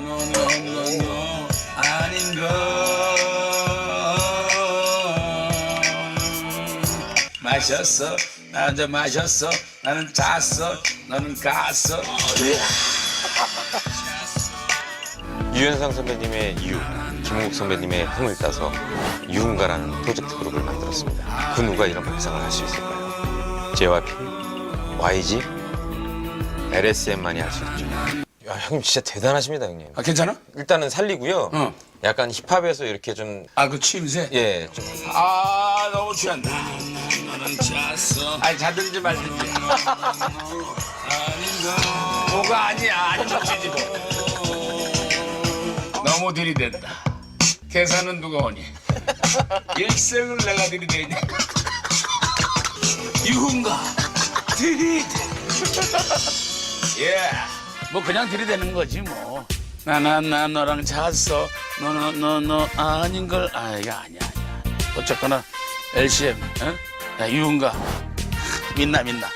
노노노노노 아닌 걸 마셨어 나저 마셨어 나는 잤어 너는 갔어 유현상 선배님의 유, 김웅국 선배님의 흥을 따서 유흥가라는 프로젝트 그룹을 만들었습니다. 그 누가 이런 발상을 할 수 있을까요? JYP, YG, LSM만이 할 수 있죠. 야, 형님 진짜 대단하십니다, 형님. 아 괜찮아? 일단은 살리고요. 어. 약간 힙합에서 이렇게 좀, 아 그 취임새? 예, 좀 아 너무 취한다 아니 자든지 말든지 뭐가 아니야 안 좋지 뭐 너무 들이댄다 계산은 누가 오니 일생을 내가 들이대냐 유흥가 들이대 예 뭐 그냥 들이대는 거지 뭐. 나나나 너랑 잤어. 너 너 너 너 아닌 걸 아 이게 아니야 아니야. 어쨌거나 LCM 어? 야, 유흥가. 민나 민나